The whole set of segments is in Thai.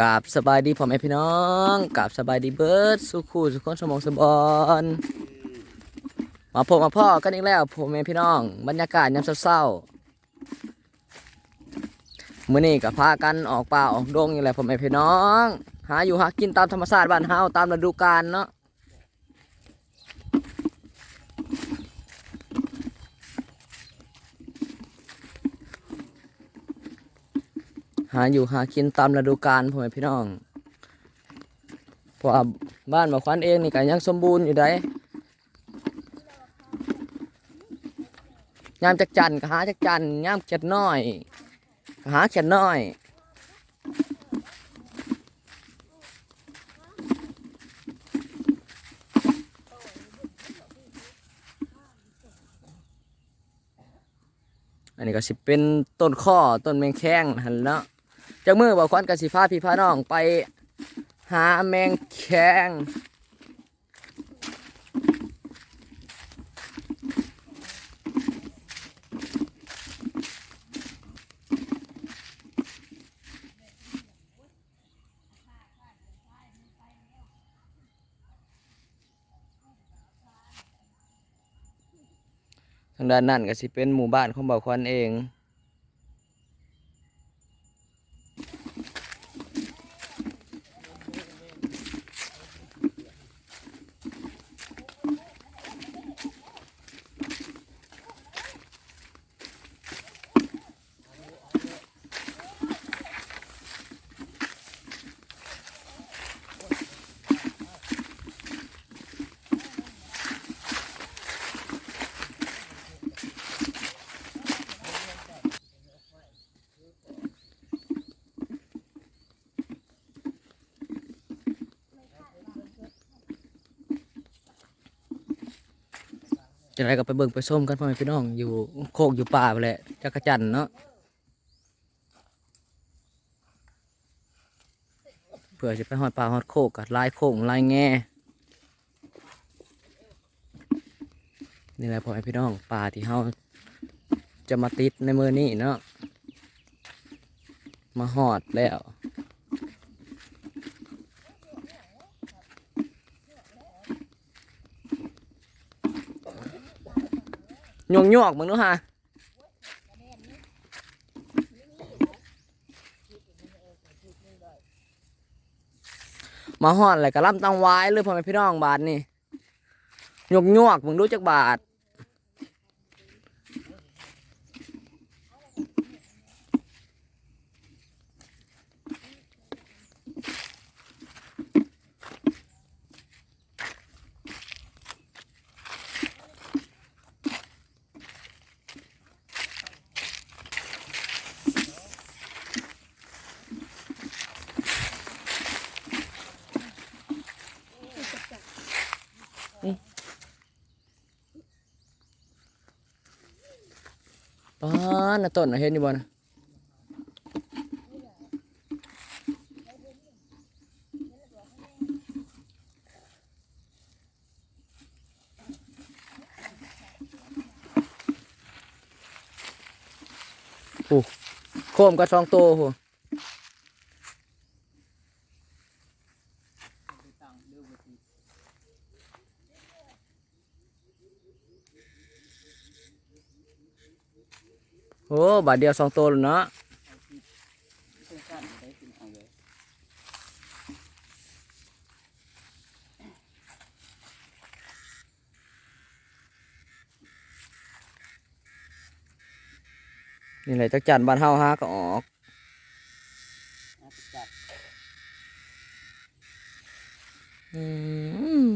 กาบสบายดีพ่อแม่พี่น้องกาบสบายดีเบิร์ดสุขูสุขคนสมองสมบอนมาพบมาพ่อกันอีกแล้วพ่อแม่พี่น้อง บรรยากาศยามเศร้าๆมื้อนี้ก็พากันออกป่าออกดงอย่างไรพ่อแม่พี่น้อง หาอยู่หากินตามธรรมชาติบ้านเฮาตามฤดูกาลเนาะ หาอยู่หากินตามฤดูกาลพ่อแม่พี่น้องเพราะบ้านบ่ควันเองนี่ก็ยังสมบูรณ์อยู่ได้ยามจักจันทร์ก็หาจักจันทร์ยามเจ็ดน้อยก็หาเจ็ดน้อยอันนี้ก็สิเป็นต้นข้อต้นแมงแข้งหันเนาะ จากมือบอกควันกับสิพาพี่พาน้องไปหาแมงแข้งทางด้านนั้นก็สิเป็นหมู่บ้านของบ่าวควันเอง จะไรก็ไปเบิ่งไปส้มกันพ่อแม่พี่น้องอยู่โคกอยู่ป่าไปแหละจักรจันเนาะเพื่อจะไปหอดป่าหอดโคกกับลายโคงลายแง่นี่แหละพ่อแม่พี่น้องป่าที่เฮาจะมาติดในมือนี้เนาะมาหอดแล้ว ยงยอกมึงดูฮะมาหอดอะไรกะล่ำตังไว้เลยพ่อแม่พี่น้องบาทนี่หยกยวกมึงรู้จักบาท ป้าน่ะต้นนะเห็นอยู่บ่นะโอ้โคมก็สองโตโห โอ้บาทเดียวสองตัวเลยเนาะนี่แหละจักจันบ้านเฮาฮาก็ออกอืม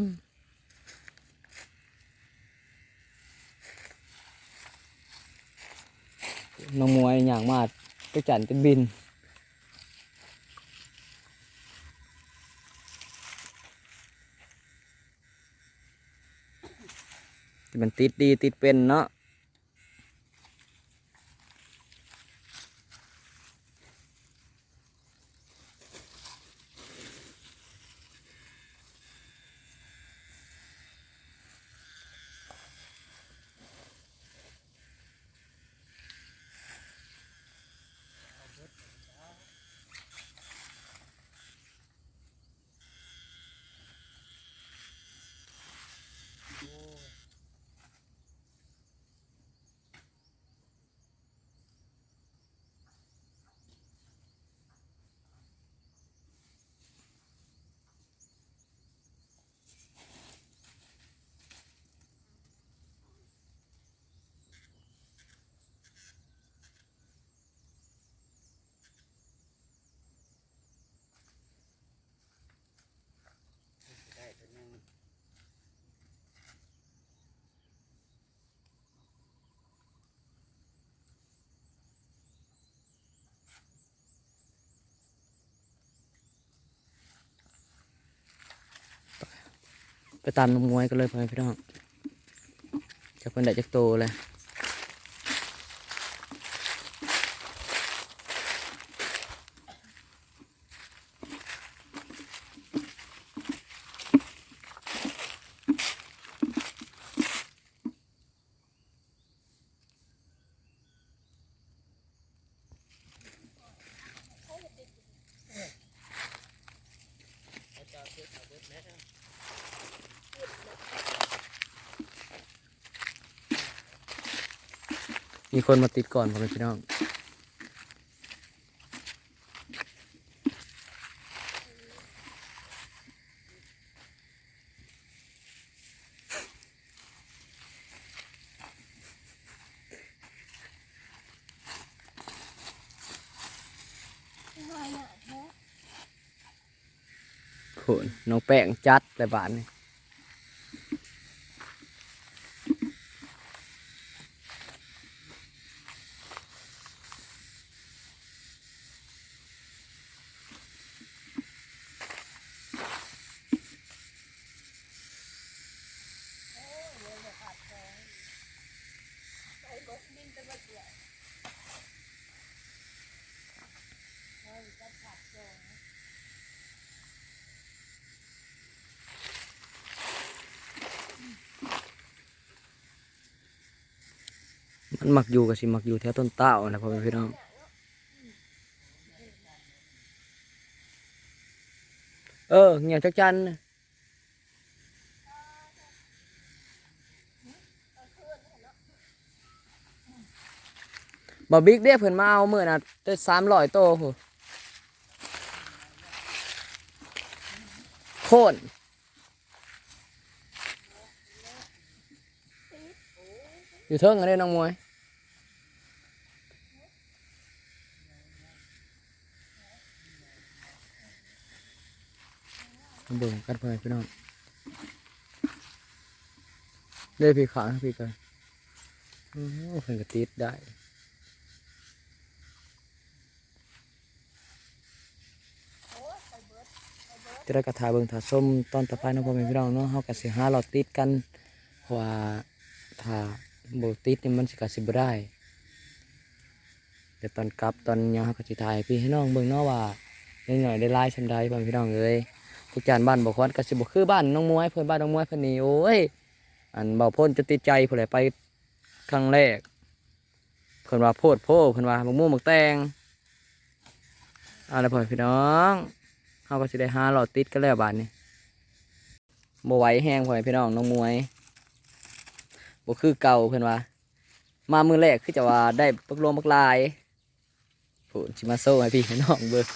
น้องมวยอย่างมากจักจันเป็นบินมันติดดีติดเป็นเนาะ ไปตามน้องมวยกันเลยพ่อแม่พี่น้องจากเพิ่นได้จากโตเลย มีคนมาติดก่อนพ่อแม่พี่น้องโขนน้องแป้งจัดแต่บานนี่ มันมักอยู่กับสิมักอยู่แถวต้นเต้านะพ่อแม่พี่น้องเออเงียบจักจัน บ่บิ๊กเด้เพิ่นมาเอามื้อน่ะได้300โตโหโคนอยู่เทิงอันนี้น้องมวยเบิ่งกันไปพี่น้องเด้พี่ขาพี่กันโอ้เพิ่นก็ติดได้ จะได้กระถาเบิ่งถาส้มตอนต่อไปเนาะพ่อแม่พี่น้องเนาะเฮาก็สิหาหลอดติดกันเพราะว่าถ้าบ่ติดนี่มันสิก็สิบ่ได้เดี๋ยวตอนกลับตอนยังเฮาก็สิถ่ายพี่ให้น้องเบิ่งเนาะว่าได้หน่อยได้หลายชำใดพ่อแม่พี่น้องเอ้ยผู้จานบ้านบอกว่าก็สิบ่คือบ้านน้องมวยเพิ่นบ้านน้องมวยเพิ่นนี่โอ้ยอันเบาพ่นจะติดใจผู้ใดไปครั้งแรกเพิ่นว่าโพดโพเพิ่นว่ามักม่วงมักแตงอาละพ่อพี่น้อง เฮาก็สิได้ห้าหลอดติดกันแล้วบาดนี้บ่ไหวแห้งพ่อพี่น้องน้องมวยบ่คือเก่าเพิ่อนว่า มามือแรกคือจะว่าได้ปักลวงปักลายพูนสิมาโซ่ให้พี่ให้น้องเบิ่ง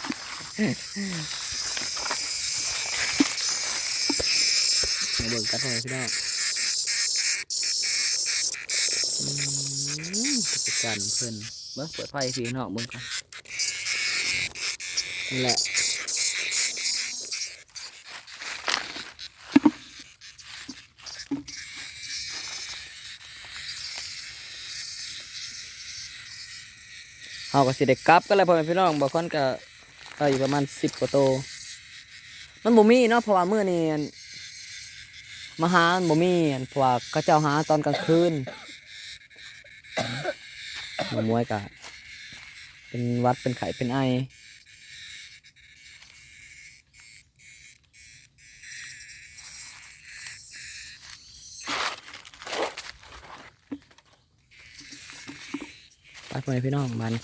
มาเบิ่งกันเลยพี่น้องอืมกิจการเพิ่นเบิ่เปิดไฟพี่น้องเบิ่งกันนี่แหละ เฮาก็สิได้กลับกันแล้วพ่อแม่พี่น้องบางคนก็ได้อยู่ประมาณ10กว่าโตวมันบ่มีเนาะเพราะว่ามื้อนี้มาหาบ่มีอันเพราะว่าเขาเจ้าหาตอนกลางคืนมามวยกะเป็นวัดเป็นไข้เป็นไอไปพ่อแม่พี่น้องมัน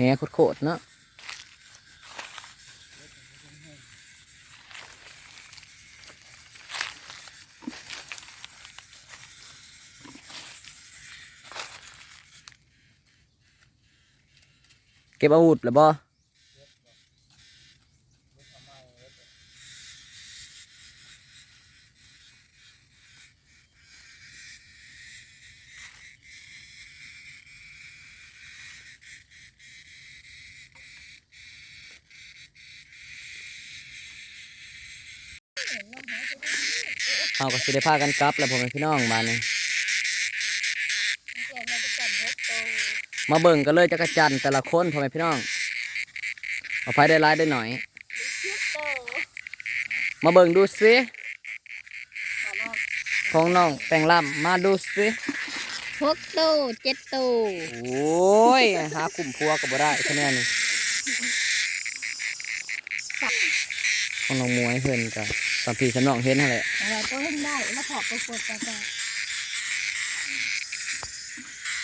แหโคตรเนาะเก็บอาวุธหรือบ่ สิได้พากันกลับแล้วพ่อแม่พี่น้องบ้านนี้เสียงมันจะจันทร์โตมาเบิ่งกันเลยจักรจันทร์แต่ละคนพ่อแม่พี่น้องเอาไฟได้ร้ายได้หน่อยยุโตมาเบิ่งดูสิขอนอกของน้องแปลงล่ำมาดูสิหกโตเจ็ดโตโอ้ยหาคุมพัวก็บ่ได้คะแนนนี่ของน้องมวยเพิ่นกับสามพี่สน้องเห็นนั่นแหละอะไรก็เล่นได้แล้วขอบไปกดแต่แต่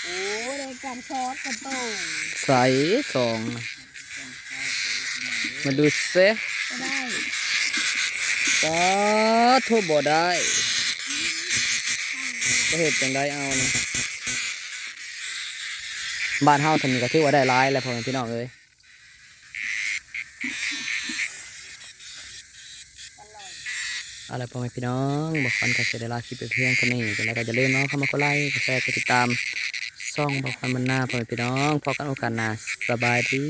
โอ้ในการซอสกันโตใสสองนะมาดูสิก็ได้ก็ทุบบ่ได้ก็เห็ดจังได้เอานะบ้านเฮาทำนี้ก็ถือว่าได้ร้ายแล้วพ่อแม่พี่น้องเอ้ย อะไรพ่อแม่พี่น้องบอกฟันกับเสด็จลาคลิปไปเพียงเท่านี้จังไดก็จะเล่นน้องเข้ามาก็ไลค์กดแชร์กดติดตามซ่องบอกฟันมันหน้าพ่อแม่พี่น้องพอกันโอกาสหน้าสบายดี